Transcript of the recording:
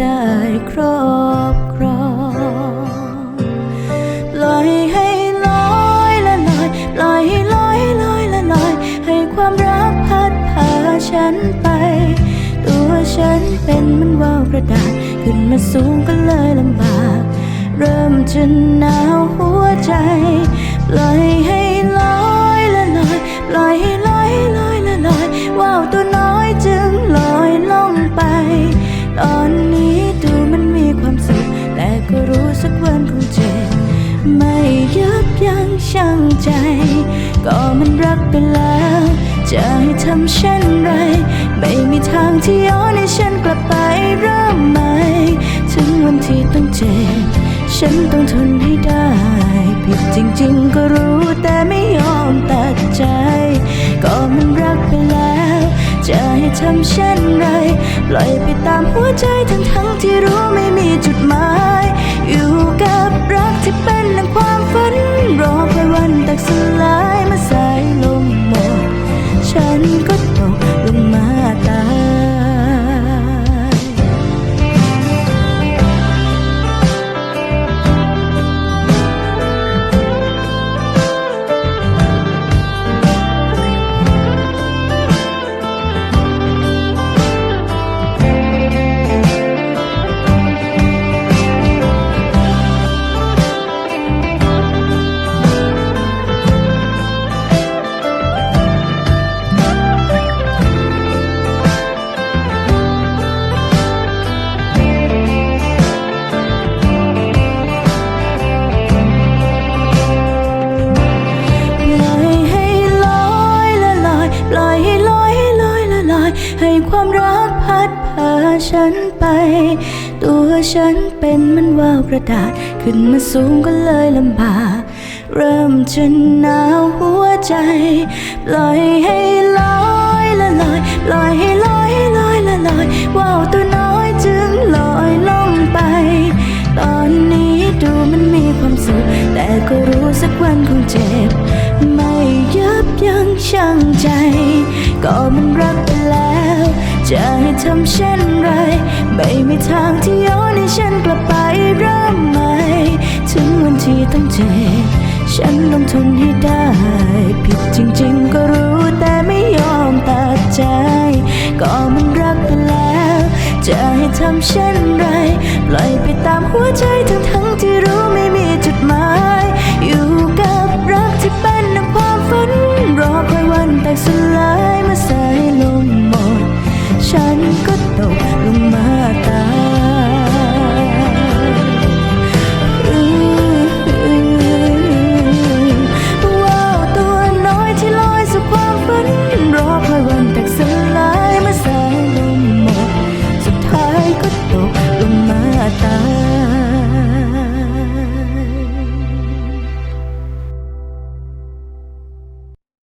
ได้ครอบครองปล่อยให้ลอยละลอยปล่อยให้ลอยลอยละลอย ให้ความรักพัดพาฉันไป ตัวฉันเป็นเหมันว่าวกระดาษขึ้นมาสูงก็เลยลำบาก เริ่มจะหนาวหัวใจ ปล่อยให้ลอย ก็รู้สักวันคงเจ็บ ไม่ยับยั้งชั่งใจ ก็มันรักไปแล้ว จะให้ทำเช่นไร ไม่มีทางที่ย้อนให้ฉันกลับไปเริ่มใหม่ถึงวันที่ต้องเจ็บ ฉันต้องทนให้ได้ ผิดจริงๆก็รู้แต่ไม่ยอมตัดใจ ก็มันรักไปแล้ว จะให้ทำเช่นไร ปล่อยไปตามหัวใจทั้งทั้งๆที่รู้ไม่มีจุดหมาย ฉันก็ตก ให้ความรักพัดพาฉันไป ตัวฉันเป็นมันว่าวกระดาษ ขึ้นมาสูงก็เลยลำบากเริ่มจะหนาวหัวใจ ปล่อยให้ลอยละลอยปล่อยให้ลอยลอยละลอยว่าวตัวน้อยจึงลอยล่องไป ตอนนี้ดูมันมีความสุขแต่ก็รู้สักวันคงเจ็บ ไม่ยับ ยังช่างใจ ก็มันรักไปแล้ว จะให้ทำเช่นไร ไม่มีทางที่ย้อนให้ฉันกลับไปเริ่มใหม่ ถึงวันที่ต้องเจ็บฉันต้องทนให้ได้ ผิดจริงๆก็รู้แต่ไม่ยอมตัดใจ ก็มันรักไปแล้ว จะให้ทำเช่นไร ปล่อยไปตามหัวใจทั้งทที่รู้ไม่มีจุดหมาย อยู่กับรักที่เป็น